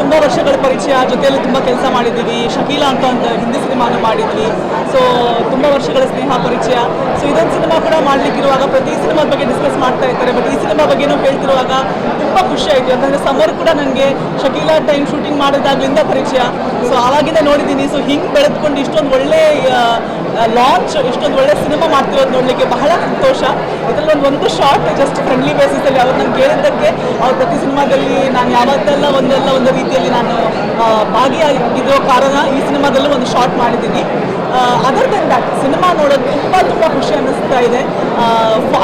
ತುಂಬ ವರ್ಷಗಳ ಪರಿಚಯ, ಜೊತೆಯಲ್ಲಿ ತುಂಬ ಕೆಲಸ ಮಾಡಿದ್ದೀವಿ. ಶಕೀಲಾ ಅಂತ ಒಂದು ಹಿಂದಿ ಸಿನಿಮಾನ ಮಾಡಿದ್ವಿ. ಸೊ ತುಂಬ ವರ್ಷಗಳ ಸ್ನೇಹ, ಪರಿಚಯ. ಸೊ ಇದೊಂದು ಸಿನಿಮಾ ಕೂಡ ಮಾಡ್ಲಿಕ್ಕಿರುವಾಗ ಪ್ರತಿ ಸಿನಿಮಾದ ಬಗ್ಗೆ ಡಿಸ್ಕಸ್ ಮಾಡ್ತಾ ಇರ್ತಾರೆ. ಬಟ್ ಈ ಸಿನಿಮಾ ಬಗ್ಗೆನೂ ಹೇಳ್ತಿರುವಾಗ ತುಂಬ ಖುಷಿ ಆಯಿತು. ಯಾಕಂದರೆ ಸಮರ್ ಕೂಡ ನನಗೆ ಶಕೀಲಾ ಟೈಮ್ ಶೂಟಿಂಗ್ ಮಾಡಿದಾಗ್ಲಿಂದ ಪರಿಚಯ. ಸೊ ಆವಾಗಿಂದ ನೋಡಿದ್ದೀನಿ. ಸೊ ಹಿಂಗೆ ಬೆಳೆದ್ಕೊಂಡು ಇಷ್ಟೊಂದು ಒಳ್ಳೆ ಲಾಂಚ್ ಇಷ್ಟೊಂದು ಒಳ್ಳೆ ಸಿನಿಮಾ ಮಾಡ್ತಿರೋದು ನೋಡಲಿಕ್ಕೆ ಬಹಳ ಸಂತೋಷ. ಇದರಲ್ಲಿ ಒಂದು ಒಂದು ಶಾರ್ಟ್ ಜಸ್ಟ್ ಫ್ರೆಂಡ್ಲಿ ಬೇಸಿಸಲ್ಲಿ ಅವ್ರು ನಮ್ಗೆ ಕೇಳಿದ್ದಕ್ಕೆ ಅವ್ರ ಪ್ರತಿ ಸಿನಿಮಾದಲ್ಲಿ ನಾನು ಯಾವತ್ತೆಲ್ಲ ಒಂದೆಲ್ಲ ಒಂದು ರೀತಿಯಲ್ಲಿ ನಾನು ಭಾಗಿಯಾಗಿರೋ ಕಾರಣ ಈ ಸಿನಿಮಾದಲ್ಲೂ ಒಂದು ಶಾರ್ಟ್ ಮಾಡಿದ್ದೀನಿ. ಅದರ್ ಸಿನಿಮಾ ನೋಡೋದು ತುಂಬ ತುಂಬ ಖುಷಿ ಅನ್ನಿಸ್ತಾ ಇದೆ.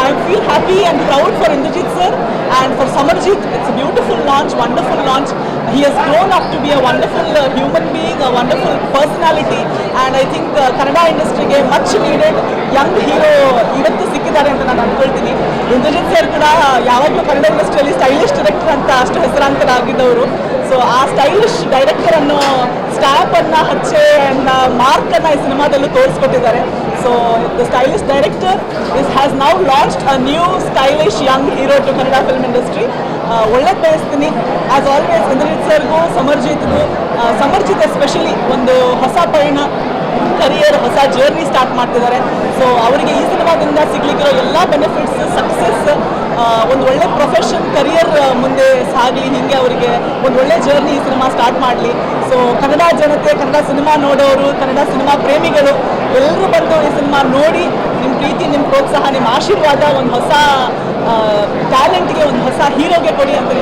I feel happy and proud for Indrajit sir and for Samarjit it's beautiful launch wonderful launch he has grown up to be a wonderful human being a wonderful personality Kannada ಇಂಡಸ್ಟ್ರಿಗೆ much needed Young hero ಇವತ್ತು ಸಿಕ್ಕಿದ್ದಾರೆ ಅಂತ ನಾನು ಅಂದ್ಕೊಳ್ತೀನಿ. Indrajit sir ಕೂಡ ಯಾವಾಗಲೂ ಕನ್ನಡ ಇಂಡಸ್ಟ್ರಿಯಲ್ಲಿ stylish director ಅಂತ ಅಷ್ಟು ಹೆಸರಾಂತರಾಗಿದ್ದವರು. ಸೊ ಆ ಸ್ಟೈಲಿಶ್ ಡೈರೆಕ್ಟರ್ ಅನ್ನೋ ಅನ್ನ, ಹಚ್ಚೆ ಅನ್ನ ಈ ಸಿನಿಮಾದಲ್ಲೂ ತೋರಿಸ್ಕೊಟ್ಟಿದ್ದಾರೆ. So the stylish director is has now launch a new stylish young hero to Kannada film industry ಒಳ್ಳೆ ಬಯಸ್ತೀನಿ. ಆಸ್ ಆಲ್ವೇಸ್ ಇಂದ್ರಜಿತ್ ಸರ್ಗೂ, ಸಮರ್ಜಿತ್ಗೂ ಸಮರ್ಜಿತ್ ಎಸ್ಪೆಷಲಿ ಒಂದು ಹೊಸ ಪಯಣ. ಹೊಸ ಜರ್ನಿ ಸ್ಟಾರ್ಟ್ ಮಾಡ್ತಿದ್ದಾರೆ. ಸೊ ಅವರಿಗೆ ಈ ಸಿನಿಮಾದಿಂದ ಸಿಗ್ಲಿಕ್ಕಿರೋ ಎಲ್ಲ ಬೆನಿಫಿಟ್ಸ್ ಸಕ್ಸಸ್ ಒಂದು ಒಳ್ಳೆ ಪ್ರೊಫೆಷನ್ ಕರಿಯರ್ ಮುಂದೆ ಸಾಗಲಿ, ಹಿಂಗೆ ಅವರಿಗೆ ಒಂದು ಒಳ್ಳೆ ಜರ್ನಿ ಈ ಸಿನಿಮಾ ಸ್ಟಾರ್ಟ್ ಮಾಡಲಿ. ಸೊ ಕನ್ನಡ ಜನತೆ, ಕನ್ನಡ ಸಿನಿಮಾ ನೋಡೋರು, ಕನ್ನಡ ಸಿನಿಮಾ ಪ್ರೇಮಿಗಳು ಎಲ್ಲರೂ ಬಂದು ಈ ಸಿನಿಮಾ ನೋಡಿ ನಿಮ್ಮ ಪ್ರೀತಿ ನಿಮ್ಮ ಪ್ರೋತ್ಸಾಹ ನಿಮ್ಮ ಆಶೀರ್ವಾದ, ಒಂದು ಹೊಸ ಟ್ಯಾಲೆಂಟ್ಗೆ ಒಂದು ಹೊಸ ಹೀರೋಗೆ ಕೊಡಿ ಅಂತ